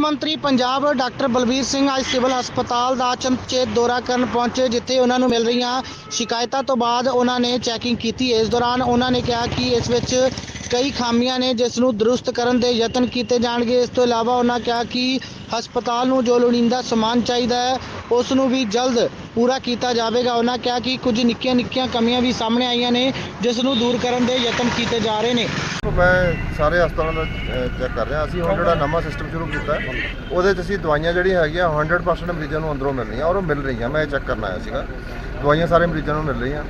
ਮੰਤਰੀ ਪੰਜਾਬ ਡਾਕਟਰ ਬਲਬੀਰ ਸਿੰਘ ਅੱਜ ਸਿਵਲ ਹਸਪਤਾਲ ਦਾ ਚਮਚੇਤ ਦੌਰਾ ਕਰਨ ਪਹੁੰਚੇ, ਜਿੱਥੇ ਉਹਨਾਂ ਨੂੰ ਮਿਲ ਰਹੀਆਂ ਸ਼ਿਕਾਇਤਾਂ ਤੋਂ ਬਾਅਦ ਉਹਨਾਂ ਨੇ ਚੈਕਿੰਗ ਕੀਤੀ। ਇਸ ਦੌਰਾਨ ਉਹਨਾਂ ਨੇ ਕਿਹਾ ਕਿ ਇਸ ਵਿੱਚ ਕਈ ਖਾਮੀਆਂ ਨੇ, ਜਿਸ ਨੂੰ ਦਰੁਸਤ ਕਰਨ ਦੇ ਯਤਨ ਕੀਤੇ ਜਾਣਗੇ। ਇਸ ਤੋਂ ਇਲਾਵਾ ਉਹਨਾਂ ਕਿਹਾ ਕਿ ਹਸਪਤਾਲ ਨੂੰ ਜੋ ਲੋੜੀਂਦਾ ਸਮਾਨ ਚਾਹੀਦਾ ਹੈ, ਉਸ ਨੂੰ ਵੀ ਜਲਦ ਪੂਰਾ ਕੀਤਾ ਜਾਵੇਗਾ। ਉਹਨਾਂ ਕਿਹਾ ਕਿ ਕੁਝ ਨਿੱਕੀਆਂ ਨਿੱਕੀਆਂ ਕਮੀਆਂ ਵੀ ਸਾਹਮਣੇ ਆਈਆਂ ਨੇ, ਜਿਸ ਨੂੰ ਦੂਰ ਕਰਨ ਦੇ ਯਤਨ ਕੀਤੇ ਜਾ ਰਹੇ ਨੇ। ਮੈਂ ਸਾਰੇ ਹਸਪਤਾਲਾਂ ਦਾ ਚੈੱਕ ਕਰ ਰਿਹਾ। ਅਸੀਂ ਹੁਣ ਜਿਹੜਾ ਨਵਾਂ ਸਿਸਟਮ ਸ਼ੁਰੂ ਕੀਤਾ ਉਹਦੇ 'ਚ ਅਸੀਂ ਦਵਾਈਆਂ ਜਿਹੜੀਆਂ ਹੈਗੀਆਂ 100% ਮਰੀਜ਼ਾਂ ਨੂੰ ਅੰਦਰੋਂ ਮਿਲ ਰਹੀਆਂ ਔਰ ਉਹ ਮਿਲ ਰਹੀਆਂ। ਮੈਂ ਇਹ ਚੈੱਕ ਕਰਨ ਆਇਆ ਸੀਗਾ। ਦਵਾਈਆਂ ਸਾਰੇ ਮਰੀਜ਼ਾਂ ਨੂੰ ਮਿਲ ਰਹੀਆਂ।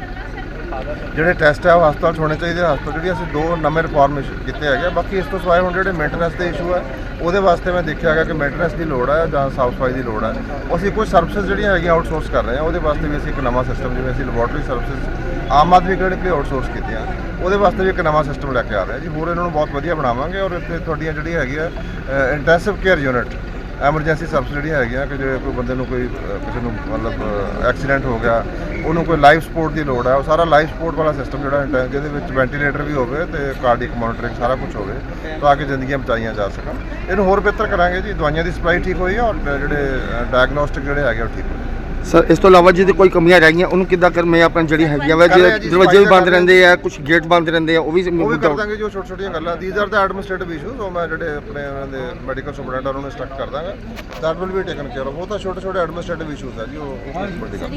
ਜਿਹੜੇ ਟੈਸਟ ਹੈ ਉਹ ਹਸਪਤਾਲ 'ਚ ਹੋਣੇ ਚਾਹੀਦੇ ਹਸਪਤਾਲ ਜਿਹੜੀ ਅਸੀਂ ਦੋ ਨਵੇਂ ਰਿਫਾਰਮੇਸ਼ਨ ਕੀਤੇ ਹੈਗੇ ਬਾਕੀ ਇਸ ਤੋਂ ਸਿਵਾਏ ਹੁਣ ਜਿਹੜੇ ਮੇਨਟੇਨੈਂਸ ਦੇ ਇਸ਼ੂ ਹੈ ਉਹਦੇ ਵਾਸਤੇ ਮੈਂ ਦੇਖਿਆ ਹੈਗਾ ਕਿ ਮੇਨਟੇਨੈਂਸ ਦੀ ਲੋੜ ਹੈ ਜਾਂ ਸਾਫ਼ ਸਫ਼ਾਈ ਦੀ ਲੋੜ ਹੈ ਅਸੀਂ ਕੁਝ ਸਰਵਿਸਿਜ਼ ਜਿਹੜੀਆਂ ਹੈਗੀਆਂ ਆਊਟਸੋਰਸ ਕਰ ਰਹੇ ਹਾਂ ਉਹਦੇ ਵਾਸਤੇ ਵੀ ਅਸੀਂ ਇੱਕ ਨਵਾਂ ਸਿਸਟਮ ਜਿਵੇਂ ਅਸੀਂ laboratory services Aam Aadmi clinic ਲਈ ਆਊਟਸੋਰਸ ਕੀਤੀਆਂ। ਉਹਦੇ ਵਾਸਤੇ ਵੀ ਇੱਕ ਨਵਾਂ ਸਿਸਟਮ ਲੈ ਕੇ ਆ ਰਹੇ ਜੀ, ਹੋਰ ਇਹਨਾਂ ਨੂੰ ਬਹੁਤ ਵਧੀਆ ਬਣਾਵਾਂਗੇ ਔਰ ਇੱਥੇ ਤੁਹਾਡੀਆਂ ਜਿਹੜੀ ਹੈਗੀ ਹੈਗੀਆਂ intensive care unit emergency service ਜਿਹੜੀਆਂ ਹੈਗੀਆਂ ਕਿ ਜੇ ਕੋਈ ਬੰਦੇ ਨੂੰ ਕੋਈ ਕਿਸੇ ਨੂੰ ਮਤਲਬ ਐਕਸੀਡੈਂਟ ਹੋ ਗਿਆ ਉਹਨੂੰ ਕੋਈ ਲਾਈਫ ਸਪੋਰਟ ਦੀ ਲੋੜ ਹੈ। ਉਹ ਸਾਰਾ ਲਾਈਫ ਸਪੋਰਟ ਵਾਲਾ ਸਿਸਟਮ ਜਿਹੜਾ ਹੈ ਜਿਹਦੇ ਵਿੱਚ ਵੈਂਟੀਲੇਟਰ ਵੀ ਹੋਵੇ ਤੇ ਕਾਰਡਿਕ ਮੋਨੀਟਰਿੰਗ ਸਾਰਾ ਕੁਝ ਹੋਵੇ ਤਾਂ ਕਿ ਜ਼ਿੰਦਗੀਆਂ ਬਚਾਈਆਂ ਜਾ ਸਕਣ। ਇਹਨੂੰ ਹੋਰ ਬਿਹਤਰ ਕਰਾਂਗੇ ਜੀ। ਦਵਾਈਆਂ ਦੀ ਸਪਲਾਈ ਠੀਕ ਹੋਈ ਹੈ ਔਰ ਜਿਹੜੇ ਡਾਇਗਨੋਸਟਿਕ ਜਿਹੜੇ ਹੈਗੇ ਉਹ ਠੀਕ ਹੋਏ। ਸਰ ਇਸ ਤੋਂ ਇਲਾਵਾ ਜਿਹਦੇ ਕੋਈ ਕਮੀਆਂ ਰਹਿ ਗਈਆਂ ਉਹਨੂੰ ਕਿੱਦਾਂ ਕਰ ਮੈਂ ਆਪਣੀ ਜਿਹੜੀ ਹੈਗੀਆਂ ਵਾ ਜੀ, ਦਰਵਾਜ਼ੇ ਵੀ ਬੰਦ ਰਹਿੰਦੇ ਆ ਕੁਝ ਗੇਟ ਬੰਦ ਰਹਿੰਦੇ ਆ ਉਹ ਵੀ ਉਹ ਵੀ ਕਰ ਦਾਂਗੇ ਜੋ ਛੋਟੀਆਂ ਛੋਟੀਆਂ ਗੱਲਾਂ। These are the administrative issues ਉਹ ਮੈਂ ਜਿਹੜੇ ਆਪਣੇ ਉਹਨਾਂ ਦੇ ਮੈਡੀਕਲ ਸੁਪਰਡੈਂਟ ਉਹਨਾਂ ਨੂੰ ਇੰਸਟਰਕਟ ਕਰ ਦਾਂਗਾ। That will be taken care of ਉਹ ਤਾਂ ਛੋਟੇ ਛੋਟੇ ਐਡਮਿਨਿਸਟ੍ਰੇਟਿਵ ਇਸ਼ੂਜ਼ ਆ ਜੀ ਉਹ ਵੱਡੀ ਗੱਲ